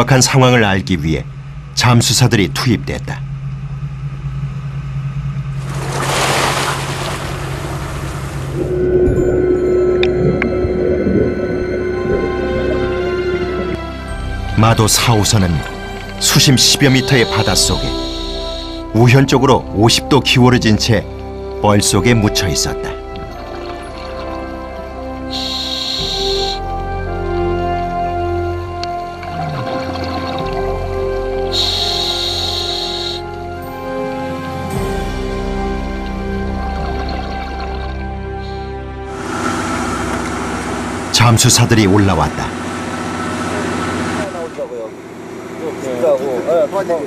정확한 상황을 알기 위해 잠수사들이 투입됐다. 마도 4호선은 수심 10여 미터의 바닷속에 우현적으로 50도 기울어진 채 뻘 속에 묻혀 있었다. 잠수사들이 올라왔다.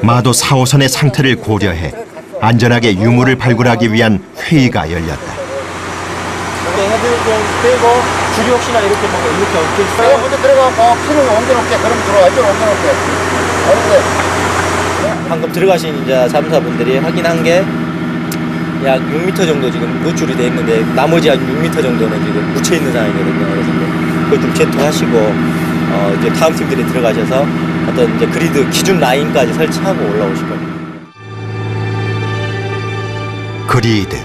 마도 4호선의 상태를 고려해 안전하게 유물을 발굴하기 위한 회의가 열렸다. 방금 들어가신 이제 잠수사분들이 확인한 게 약 6m 정도 지금 노출이 돼 있는데 나머지 한 6m 정도는 지금 묻혀 있는 상황이거든요. 그래서 그걸 좀 체토하시고 어 이제 다음 팀들이 들어가셔서 어떤 이제 그리드 기준 라인까지 설치하고 올라오실 겁니다. 그리드,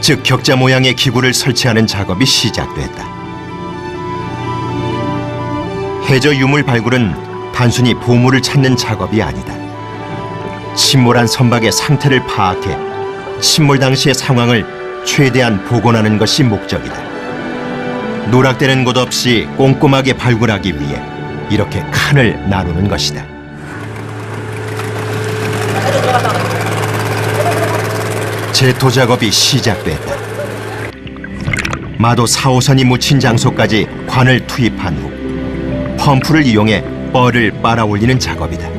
즉 격자 모양의 기구를 설치하는 작업이 시작됐다. 해저 유물 발굴은 단순히 보물을 찾는 작업이 아니다. 침몰한 선박의 상태를 파악해 침몰 당시의 상황을 최대한 복원하는 것이 목적이다. 누락되는 곳 없이 꼼꼼하게 발굴하기 위해 이렇게 칸을 나누는 것이다. 제토 작업이 시작됐다. 마도 4호선이 묻힌 장소까지 관을 투입한 후 펌프를 이용해 뻘을 빨아 올리는 작업이다.